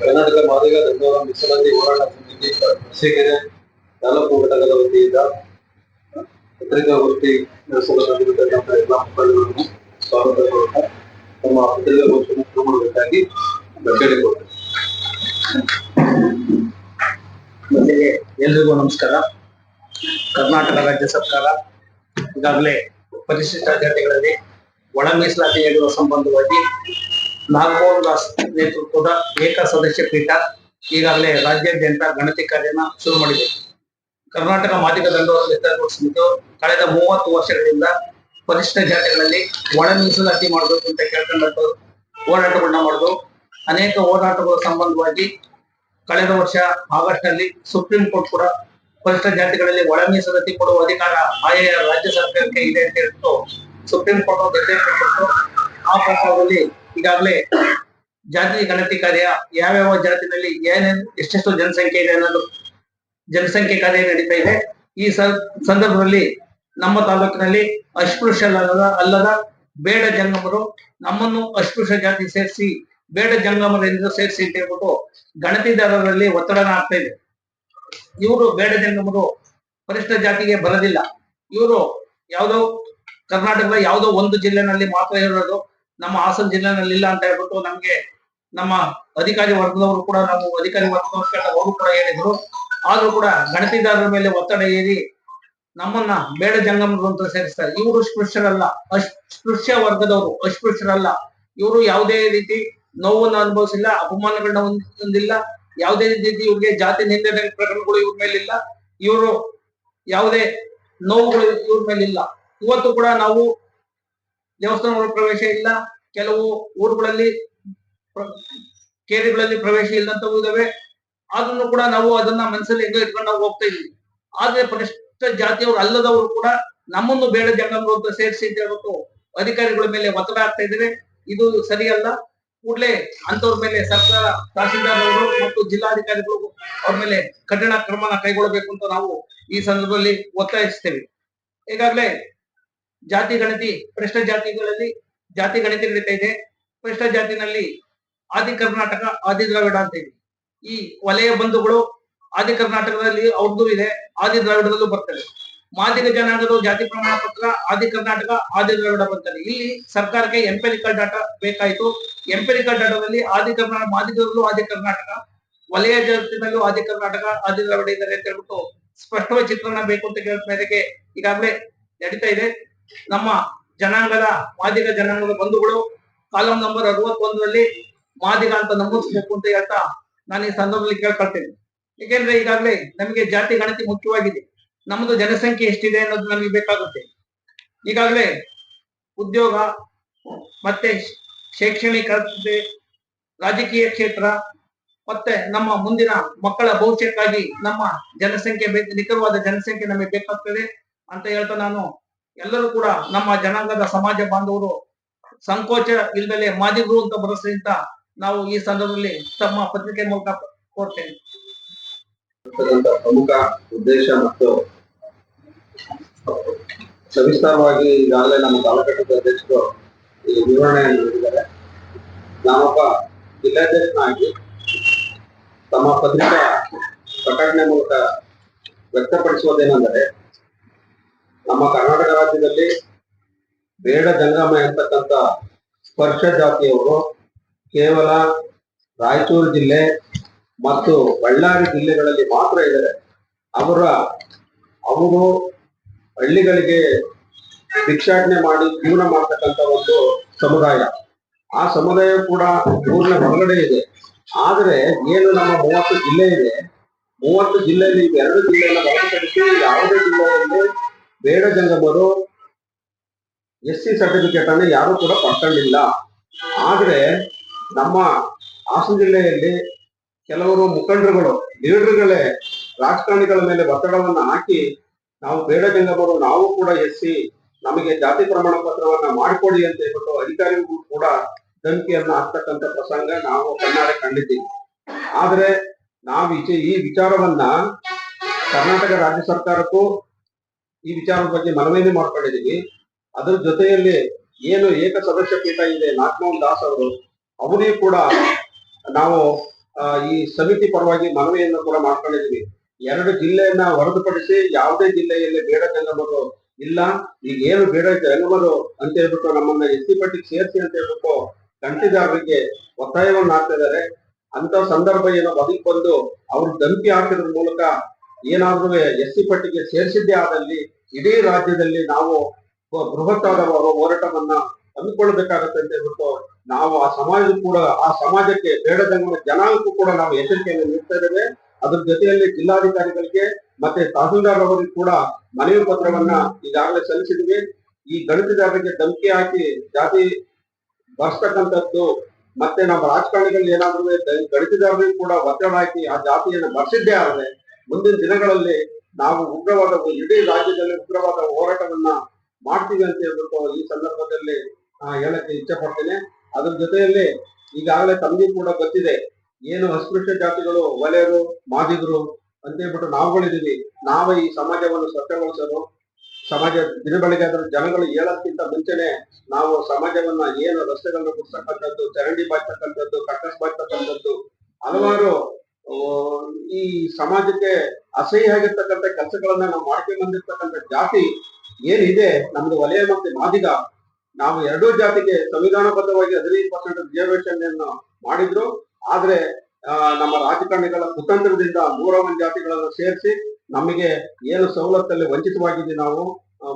ಕರ್ನಾಟಕ ಮಾದಿಗ ದಂಡೋರ ಮೀಸಲಾತಿ ಹೋರಾಟ ಸಮಿತಿ ಹೊಸಗೆರೆ ತಾಲೂಕು ಘಟಕದ ವತಿಯಿಂದ ಪತ್ರಿಕಾಗೋಷ್ಠಿ ನಡೆಸಲು ಎಲ್ಲ ಮುಖಂಡರನ್ನು ಸ್ವಾಗತ ಕೊಡುತ್ತಾ ತಮ್ಮ ಪತ್ರಿಕಾಗೋಷ್ಠಿಯನ್ನು ಶುರು ಮಾಡಬೇಕಾಗಿ ಕೊಟ್ಟರು ಮೊದಲಿಗೆ ಎಲ್ರಿಗೂ ನಮಸ್ಕಾರ. ಕರ್ನಾಟಕ ರಾಜ್ಯ ಸರ್ಕಾರ ಈಗಾಗಲೇ ಪರಿಶಿಷ್ಟ ಜಾತಿಗಳಲ್ಲಿ ಒಳ ಮೀಸಲಾತಿ ನೀಡುವ ಸಂಬಂಧವಾಗಿ ನಾಗಮೋಹನ್ ದಾಸ್ ನೇತೃತ್ವದ ಏಕ ಸದಸ್ಯ ಪೀಠ ಈಗಾಗಲೇ ರಾಜ್ಯಾದ್ಯಂತ ಗಣತಿ ಕಾರ್ಯನ ಶುರು ಮಾಡಿದೆ. ಕರ್ನಾಟಕ ಮಾದಿಗ ನಿರ್ಧಾರ ಸಮಿತಿಯು ಕಳೆದ ಮೂವತ್ತು ವರ್ಷಗಳಿಂದ ಪರಿಶಿಷ್ಟ ಜಾತಿಗಳಲ್ಲಿ ಒಳ ಮೀಸಲಾತಿ ಮಾಡಬೇಕು ಅಂತ ಕೇಳ್ಕೊಂಡಂತ ಹೋರಾಟಗಳನ್ನ ಮಾಡುದು. ಅನೇಕ ಹೋರಾಟಗಳ ಸಂಬಂಧವಾಗಿ ಕಳೆದ ವರ್ಷ ಆಗಸ್ಟ್ನಲ್ಲಿ ಸುಪ್ರೀಂ ಕೋರ್ಟ್ ಕೂಡ ಪರಿಷ್ಠ ಜಾತಿಗಳಲ್ಲಿ ಒಳ ಮೀಸಲಾತಿ ಕೊಡುವ ಅಧಿಕಾರ ಆಯಾ ರಾಜ್ಯ ಸರ್ಕಾರಕ್ಕೆ ಇದೆ ಅಂತ ಹೇಳ್ಬಿಟ್ಟು ಸುಪ್ರೀಂ ಕೋರ್ಟ್ ಆ ಪ್ರಕಾರದಲ್ಲಿ ಈಗಾಗಲೇ ಜಾತಿ ಗಣತಿ ಕಾರ್ಯ ಯಾವ್ಯಾವ ಜಾತಿನಲ್ಲಿ ಏನೇನು, ಎಷ್ಟೆಷ್ಟು ಜನಸಂಖ್ಯೆ ಇದೆ ಅನ್ನೋದು ಜನಸಂಖ್ಯೆ ಕಾರ್ಯ ನಡೀತಾ ಇದೆ. ಈ ಸಂದರ್ಭದಲ್ಲಿ ನಮ್ಮ ತಾಲೂಕಿನಲ್ಲಿ ಅಸ್ಪೃಶ್ಯ ಅಲ್ಲದ ಅಲ್ಲದ ಬೇಡ ಜಂಗಮರು ನಮ್ಮನ್ನು ಅಸ್ಪೃಶ್ಯ ಜಾತಿ ಸೇರಿಸಿ, ಬೇಡ ಜಂಗಮರಿಂದ ಸೇರಿಸಿ ಅಂತ ಹೇಳ್ಬಿಟ್ಟು ಗಣತಿದಾರರಲ್ಲಿ ಒತ್ತಡನ ಆಗ್ತಾ ಇದೆ. ಇವರು ಬೇಡ ಜಂಗಮರು ಪರಿಷ್ಠ ಜಾತಿಗೆ ಬರೋದಿಲ್ಲ. ಇವರು ಯಾವುದೋ ಕರ್ನಾಟಕದ ಯಾವುದೋ ಒಂದು ಜಿಲ್ಲೆನಲ್ಲಿ ಮಾತ್ರ ಇರೋದು ನಮ್ಮ ಹಾಸನ ಜಿಲ್ಲೆನಲ್ಲಿ ಇಲ್ಲ ಅಂತ ಹೇಳ್ಬಿಟ್ಟು ನಮ್ಗೆ ನಮ್ಮ ಅಧಿಕಾರಿ ವರ್ಗದವರು ಕೂಡ ನಾವು ಅಧಿಕಾರಿ ವರ್ಗದವ್ರ ಅವರು ಕೂಡ ಹೇಳಿದ್ರು. ಆದ್ರೂ ಕೂಡ ಗಣತಿದಾರರ ಮೇಲೆ ಒತ್ತಡ ಏರಿ ನಮ್ಮನ್ನ ಬೇಡ ಜಂಗಮರು ಅಂತ ಸೇರಿಸ್ತಾರೆ. ಇವರು ಸ್ಪೃಶ್ಯರಲ್ಲ ಅಸ್ಪೃಶ್ಯ ವರ್ಗದವರು, ಅಸ್ಪೃಶ್ಯರಲ್ಲ. ಇವರು ಯಾವುದೇ ರೀತಿ ನೋವನ್ನು ಅನುಭವಿಸಿಲ್ಲ, ಅಪಮಾನಗಳನ್ನ ಹೊಂದ್- ಹೊಂದಿಲ್ಲ. ಯಾವುದೇ ರೀತಿ ಇವ್ರಿಗೆ ಜಾತಿ ನಿಂದನೆ ಪ್ರಕರಣಗಳು ಇವ್ರ ಮೇಲಿಲ್ಲ. ಇವರು ಯಾವುದೇ ನೋವುಗಳು ಇವ್ರ ಮೇಲಿಲ್ಲ. ಇವತ್ತು ಕೂಡ ನಾವು ದೇವಸ್ಥಾನಗಳ ಪ್ರವೇಶ ಇಲ್ಲ, ಕೆಲವು ಊರುಗಳಲ್ಲಿ ಕೇರಿಗಳಲ್ಲಿ ಪ್ರವೇಶ ಇಲ್ಲಂತವು ಇದಾವೆ. ಆದ್ರೂ ಕೂಡ ನಾವು ಅದನ್ನ ಮನಸ್ಸಲ್ಲಿ ಹೆಂಗ ಇಟ್ಕೊಂಡು ನಾವು ಹೋಗ್ತಾ ಇದ್ವಿ. ಆದ್ರೆ ಪರಿಷ್ಠ ಜಾತಿಯವರು ಅಲ್ಲದವರು ಕೂಡ ನಮ್ಮನ್ನು ಬೇಡ ಜಂಗಮರು ಅಂತ ಸೇರಿಸಿ ಅಂತ ಹೇಳ್ಬಿಟ್ಟು ಅಧಿಕಾರಿಗಳ ಮೇಲೆ ಒತ್ತಡ ಆಗ್ತಾ ಇದ್ದಾರೆ ಇದು ಸರಿಯಲ್ಲ. ಕೂಡಲೇ ಅಂತವ್ರ ಮೇಲೆ ಸರ್ಕಾರ ತಹಸೀಲ್ದಾರ್ ಮತ್ತು ಜಿಲ್ಲಾಧಿಕಾರಿಗಳು ಅವ್ರ ಮೇಲೆ ಕಠಿಣ ಕ್ರಮನ ಕೈಗೊಳ್ಳಬೇಕು ಅಂತ ನಾವು ಈ ಸಂದರ್ಭದಲ್ಲಿ ಒತ್ತಾಯಿಸ್ತೇವೆ. ಈಗಾಗಲೇ ಜಾತಿ ಗಣತಿ ಭ್ರಷ್ಟ ಜಾತಿಗಳಲ್ಲಿ ಜಾತಿ ಗಣತಿ ನಡೀತಾ ಇದೆ. ಭ್ರಷ್ಟ ಜಾತಿನಲ್ಲಿ ಆದಿ ಕರ್ನಾಟಕ, ಆದಿ ದ್ರಾವಿಡ ಅಂತ ಇದೆ. ಈ ವಲಯ ಬಂಧುಗಳು ಆದಿ ಕರ್ನಾಟಕದಲ್ಲಿ ಅವ್ರದ್ದು ಇದೆ, ಆದಿ ದ್ರಾವಿಡದಲ್ಲೂ ಬರ್ತದೆ. ಮಾದಿಗ ಜನಾಂಗದ ಜಾತಿ ಪ್ರಮಾಣ ಪತ್ರ ಆದಿ ಕರ್ನಾಟಕ, ಆದಿ ದ್ರಾವಿಡ ಬರ್ತದೆ. ಇಲ್ಲಿ ಸರ್ಕಾರಕ್ಕೆ ಎಂಪೆರಿಕಲ್ ಡಾಟಾ ಬೇಕಾಯಿತು. ಎಂಪೆರಿಕಲ್ ಡಾಟಾದಲ್ಲಿ ಆದಿ ಕರ್ನಾಟಕ ಮಾದಿಗರಲ್ಲೂ ಆದಿ ಕರ್ನಾಟಕ, ವಲಯ ಜಗತ್ತಿನಲ್ಲೂ ಆದಿ ಕರ್ನಾಟಕ, ಆದಿ ದ್ರಾವಿಡ ಇದ್ದಾರೆ ಅಂತ ಹೇಳ್ಬಿಟ್ಟು ಸ್ಪಷ್ಟವಾದ ಚಿತ್ರಣ ಬೇಕು ಅಂತ ಕೇಳಿದ ಮೇರೆಗೆ ಈಗಾಗಲೇ ನಡೀತಾ ಇದೆ. ನಮ್ಮ ಜನಾಂಗದ ಮಾದಿಗ ಜನಾಂಗದ ಬಂಧುಗಳು ಕಾಲಂ ನಂಬರ್ ಅರವತ್ತೊಂದರಲ್ಲಿ ಮಾದಿಗ ಅಂತ ನಮೂದಿಸಬೇಕು ಅಂತ ಹೇಳ್ತಾ ನಾನು ಈ ಸಂದರ್ಭದಲ್ಲಿ ಕೇಳ್ಕೊಳ್ತೇನೆ. ಏಕೆಂದ್ರೆ ಈಗಾಗಲೇ ನಮಗೆ ಜಾತಿ ಗಣತಿ ಮುಖ್ಯವಾಗಿದೆ. ನಮ್ಮದು ಜನಸಂಖ್ಯೆ ಎಷ್ಟಿದೆ ಅನ್ನೋದು ನಮಗೆ ಬೇಕಾಗುತ್ತೆ. ಈಗಾಗಲೇ ಉದ್ಯೋಗ ಮತ್ತೆ ಶೈಕ್ಷಣಿಕತೆ ರಾಜಕೀಯ ಕ್ಷೇತ್ರ ಮತ್ತೆ ನಮ್ಮ ಮುಂದಿನ ಮಕ್ಕಳ ಭವಿಷ್ಯಕ್ಕಾಗಿ ನಮ್ಮ ಜನಸಂಖ್ಯೆ ನಿಖರವಾದ ಜನಸಂಖ್ಯೆ ನಮಗೆ ಬೇಕಾಗ್ತದೆ ಅಂತ ಹೇಳ್ತಾ ನಾನು ಎಲ್ಲರೂ ಕೂಡ ನಮ್ಮ ಜನಾಂಗದ ಸಮಾಜ ಬಾಂಧವರು ಸಂಕೋಚ ಇಲ್ದಲೆ ಮಾದಿಗರು ಅಂತ ಬರೆಸಿಂತ ನಾವು ಈ ಸಂದರ್ಭದಲ್ಲಿ ತಮ್ಮ ಪತ್ರಿಕೆ ಮೂಲಕ ಕೋರ್ತೇನೆ. ಪ್ರಮುಖ ಉದ್ದೇಶ ಮತ್ತು ಸವಿಸ್ತಾರವಾಗಿ ಈಗಾಗಲೇ ನಮ್ಮ ತಾಲೂಕಟ್ಟದ ಅಧ್ಯಕ್ಷರು ಈ ವಿವರಣೆಯನ್ನು ನೀಡಿದ್ದಾರೆ. ನಾನೊಬ್ಬ ಜಿಲ್ಲಾಧ್ಯಕ್ಷನಾಗಿ ತಮ್ಮ ಪತ್ರಿಕಾ ಪ್ರಕಟಣೆ ಮೂಲಕ ವ್ಯಕ್ತಪಡಿಸುವುದೇನೆಂದರೆ ನಮ್ಮ ಕರ್ನಾಟಕ ರಾಜ್ಯದಲ್ಲಿ ಬೇಡ ಜಂಗಮ ಎಂತಕ್ಕಂಥ ಸ್ಪರ್ಶ ಜಾತಿಯವರು ಕೇವಲ ರಾಯಚೂರು ಜಿಲ್ಲೆ ಮತ್ತು ಬಳ್ಳಾರಿ ಜಿಲ್ಲೆಗಳಲ್ಲಿ ಮಾತ್ರ ಇದ್ದಾರೆ. ಅವರ, ಅವರು ಹಳ್ಳಿಗಳಿಗೆ ಭಿಕ್ಷಾಟನೆ ಮಾಡಿ ಜೀವನ ಮಾಡ್ತಕ್ಕಂಥ ಒಂದು ಸಮುದಾಯ. ಆ ಸಮುದಾಯ ಕೂಡ ಊರಿನ ಹೊರಗಡೆ ಇದೆ. ಆದ್ರೆ ಏನು ನಮ್ಮ ಮೂವತ್ತು ಜಿಲ್ಲೆ ಇದೆ? ಮೂವತ್ತು ಜಿಲ್ಲೆಯಲ್ಲಿ ಎರಡು ಜಿಲ್ಲೆಯನ್ನು ಹೊರತುಪಡಿಸಿ ಯಾವುದೇ ಜಿಲ್ಲೆಯಲ್ಲಿ ಬೇಡ ಜಂಗಮರು ಎಸ್ ಸಿ ಸರ್ಟಿಫಿಕೇಟ್ ಅನ್ನು ಯಾರು ಕೂಡ ಪಡ್ಕೊಂಡಿಲ್ಲ. ಆದ್ರೆ ನಮ್ಮ ಹಾಸನ ಜಿಲ್ಲೆಯಲ್ಲಿ ಕೆಲವರು ಮುಖಂಡರುಗಳು, ಲೀಡರ್ಗಳೇ ರಾಜಕಾರಣಿಗಳ ಮೇಲೆ ಒತ್ತಡವನ್ನ ಹಾಕಿ ನಾವು ಬೇಡ ಜಂಗಮರು ನಾವು ಕೂಡ ಎಸ್ ಸಿ, ನಮಗೆ ಜಾತಿ ಪ್ರಮಾಣ ಪತ್ರವನ್ನ ಮಾಡಿಕೊಡಿ ಅಂತ ಹೇಳ್ಬಿಟ್ಟು ಅಧಿಕಾರಿಗಳು ಕೂಡ ಧಮಕಿಯನ್ನ ಹಾಕ್ತಕ್ಕಂಥ ಪ್ರಸಂಗ ನಾವು ಕಣ್ಣಾರೆ ಕಂಡಿದ್ದೀವಿ. ಆದ್ರೆ ನಾವು ಈ ವಿಚಾರವನ್ನ ಕರ್ನಾಟಕ ರಾಜ್ಯ ಸರ್ಕಾರಕ್ಕೂ ಈ ವಿಚಾರದ ಬಗ್ಗೆ ಮನವಿಯನ್ನು ಮಾಡ್ಕೊಂಡಿದ್ದೀವಿ ಅದರ ಜೊತೆಯಲ್ಲಿ ಏನು ಏಕ ಸದಸ್ಯ ಪೀಠ ಇದೆ, ನಾಗಮೋಹನ್ ದಾಸ್ ಅವರು ಅವರಿಗೂ ಕೂಡ ನಾವು ಈ ಸಮಿತಿ ಪರವಾಗಿ ಮನವಿಯನ್ನು ಕೂಡ ಮಾಡ್ಕೊಂಡಿದ್ದೀವಿ ಎರಡು ಜಿಲ್ಲೆಯನ್ನ ಹೊರತುಪಡಿಸಿ ಯಾವುದೇ ಜಿಲ್ಲೆಯಲ್ಲಿ ಬೇಡ ಜಂಗಮರು ಇಲ್ಲ. ಈಗ ಏನು ಬೇಡ ಜಂಗಮರು ಅಂತ ಹೇಳ್ಬಿಟ್ಟು ನಮ್ಮನ್ನ ಎಸ್ ಸಿ ಪಟ್ಟಿಗೆ ಸೇರಿಸಿ ಅಂತ ಹೇಳ್ಬಿಟ್ಟು ಗಂಟಿದಾರರಿಗೆ ಒತ್ತಾಯವನ್ನು ಹಾಕ್ತಾ ಇದ್ದಾರೆ ಅಂತ ಸಂದರ್ಭ ಏನೋ ಬದುಕು ಬಂದು ಅವ್ರು ಧಮಕಿ ಹಾಕಿದ್ರ ಮೂಲಕ ಏನಾದ್ರೂ ಎಸ್ ಸಿ ಪಟ್ಟಿಗೆ ಸೇರಿಸಿದ್ದೇ ಆದಲ್ಲಿ ಇಡೀ ರಾಜ್ಯದಲ್ಲಿ ನಾವು ಬೃಹತ್ತಾದ ಹೋರಾಟವನ್ನ ಹಮ್ಮಿಕೊಳ್ಬೇಕಾಗತ್ತೆ ಅಂತ ಹೇಳ್ಬಿಟ್ಟು ನಾವು ಆ ಸಮಾಜ ಕೂಡ, ಆ ಸಮಾಜಕ್ಕೆ ಬೇಡದಂಗ ಜನಾಂಗಕ್ಕೂ ಕೂಡ ನಾವು ಎಚ್ಚರಿಕೆಯನ್ನು ನೀಡ್ತಾ ಇದ್ದೇವೆ. ಅದ್ರ ಜೊತೆಯಲ್ಲಿ ಜಿಲ್ಲಾಧಿಕಾರಿಗಳಿಗೆ ಮತ್ತೆ ತಹಸೀಲ್ದಾರ್ ಅವರಿಗೆ ಕೂಡ ಮನವಿ ಪತ್ರವನ್ನ ಈಗಾಗಲೇ ಸಲ್ಲಿಸಿದ್ವಿ ಈ ಗಣಿತದಾರರಿಗೆ ಧಮಕಿ ಹಾಕಿ ಜಾತಿ ಬರ್ಸ್ತಕ್ಕಂಥದ್ದು ಮತ್ತೆ ನಮ್ಮ ರಾಜಕಾರಣಿಗಳು ಏನಾದ್ರೂ ಗಣಿತದಾರರಿಗೆ ಕೂಡ ಒತ್ತಡ ಹಾಕಿ ಆ ಜಾತಿಯನ್ನು ಬರ್ಸಿದ್ದೇ ಆದರೆ ಮುಂದಿನ ದಿನಗಳಲ್ಲಿ ನಾವು ಉಗ್ರವಾದ ಇಡೀ ರಾಜ್ಯದಲ್ಲಿ ಉಗ್ರವಾದ ಹೋರಾಟವನ್ನ ಮಾಡ್ತೀವಿ ಅಂತ ಹೇಳ್ಬಿಟ್ಟು ಈ ಸಂದರ್ಭದಲ್ಲಿ ಹೇಳಕ್ಕೆ ಇಚ್ಛೆ ಪಡ್ತೇನೆ ಅದ್ರ ಜೊತೆಯಲ್ಲಿ ಈಗಾಗಲೇ ತಮಗೂ ಕೂಡ ಗೊತ್ತಿದೆ, ಏನು ಅಸ್ಪೃಶ್ಯ ಜಾತಿಗಳು ಒಲೆಯರು ಮಾದಿಗರು ಅಂತ ಹೇಳ್ಬಿಟ್ಟು ನಾವುಗಳಿದ್ದೀವಿ ನಾವೇ ಈ ಸಮಾಜವನ್ನು ಸ್ವಚ್ಛಗೊಳಿಸಲು ಸಮಾಜ ದಿನ ಬೆಳಗ್ಗೆ ಅದರ ಜನಗಳು ಹೇಳೋದಕ್ಕಿಂತ ಮುಂಚೆನೆ ನಾವು ಸಮಾಜವನ್ನ ಏನು ರಸ್ತೆಗಳನ್ನ ಬಿಡ್ತಕ್ಕಂಥದ್ದು ಚರಂಡಿ ಬಾಯ್ತಕ್ಕಂಥದ್ದು ಕಟ್ಟಸ್ ಬಾಯ್ತಕ್ಕಂಥದ್ದು ಹಲವಾರು ಈ ಸಮಾಜಕ್ಕೆ ಅಸಹ್ಯ ಆಗಿರ್ತಕ್ಕಂಥ ಕೆಲಸಗಳನ್ನ ನಾವು ಮಾಡ್ಕೊಂಡು ಬಂದಿರ್ತಕ್ಕಂಥ ಜಾತಿ ಏನಿದೆ, ನಮ್ದು ವಲಯ ಮತ್ತೆ ಮಾದಿಗ, ನಾವು ಎರಡೂ ಜಾತಿಗೆ ಸಂವಿಧಾನಬದ್ಧವಾಗಿ ಹದಿನೈದು ಪರ್ಸೆಂಟ್ ರಿಸರ್ವೇಶನ್ ಅನ್ನು ಮಾಡಿದ್ರು. ಆದ್ರೆ ನಮ್ಮ ರಾಜಕಾರಣಿಗಳ ಕುತಂತ್ರದಿಂದ ನೂರ ಒಂದು ಜಾತಿಗಳನ್ನು ಸೇರಿಸಿ ನಮಗೆ ಏನು ಸವಲತ್ತಲ್ಲಿ ವಂಚಿತವಾಗಿದೆ ನಾವು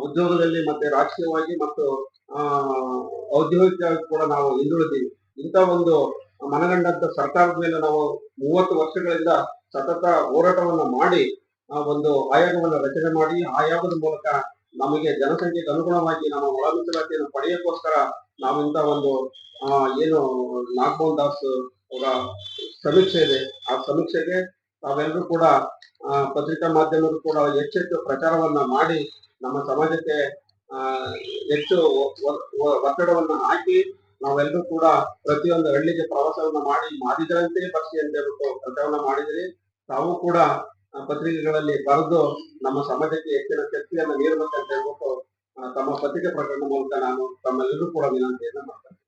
ಉದ್ಯೋಗದಲ್ಲಿ ಮತ್ತೆ ರಾಜಕೀಯವಾಗಿ ಮತ್ತು, ಆ, ಔದ್ಯೋಗಿಕವಾಗಿ ಕೂಡ ನಾವು ಹಿಂದುಳಿದೀವಿ. ಇಂಥ ಒಂದು ಮನಗಂಡಂತ ಸರ್ಕಾರದ ಮೇಲೆ ನಾವು ಮೂವತ್ತು ವರ್ಷಗಳಿಂದ ಸತತ ಹೋರಾಟವನ್ನ ಮಾಡಿ ಒಂದು ಆಯೋಗವನ್ನು ರಚನೆ ಮಾಡಿ ಆಯೋಗದ ಮೂಲಕ ನಮಗೆ ಜನಸಂಖ್ಯೆಗೆ ಅನುಗುಣವಾಗಿ ನಾವು ಒಳ ಮೀಸಲಾತಿಯನ್ನು ಪಡೆಯೋಕ್ಕೋಸ್ಕರ ಇಂತ ಒಂದು ಏನು ನಾಗಮೋಹನ್ ದಾಸ್ ಅವರ ಸಮೀಕ್ಷೆ ಇದೆ. ಆ ಸಮೀಕ್ಷೆಗೆ ತಾವೆಲ್ಲರೂ ಕೂಡ ಪತ್ರಿಕಾ ಮಾಧ್ಯಮರು ಕೂಡ ಹೆಚ್ಚೆಚ್ಚು ಪ್ರಚಾರವನ್ನ ಮಾಡಿ, ನಮ್ಮ ಸಮಾಜಕ್ಕೆ ಹೆಚ್ಚು ಒತ್ತಡವನ್ನ ಹಾಕಿ ನಾವೆಲ್ಲರೂ ಕೂಡ ಪ್ರತಿಯೊಂದು ಹಳ್ಳಿಗೆ ಪ್ರವಾಸವನ್ನ ಮಾಡಿ ಮಾಡಿದ್ರಂತೆ ಪಕ್ಷಿ ಅಂತ ಹೇಳ್ಬಿಟ್ಟು ಪ್ರಚಾರವನ್ನ ಮಾಡಿದ್ರಿ ತಾವು ಕೂಡ ಪತ್ರಿಕೆಗಳಲ್ಲಿ ಬರೆದು ನಮ್ಮ ಸಮಾಜಕ್ಕೆ ಹೆಚ್ಚಿನ ಶಕ್ತಿಯನ್ನು ನೀಡಬೇಕಂತ ಹೇಳ್ಬಿಟ್ಟು ತಮ್ಮ ಪತ್ರಿಕೆ ಪ್ರಕರಣ ಮೂಲಕ ನಾನು ತಮ್ಮೆಲ್ಲರೂ ಕೂಡ ವಿನಂತಿಯನ್ನ ಮಾಡ್ತೇನೆ.